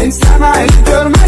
Sensin sana el görmez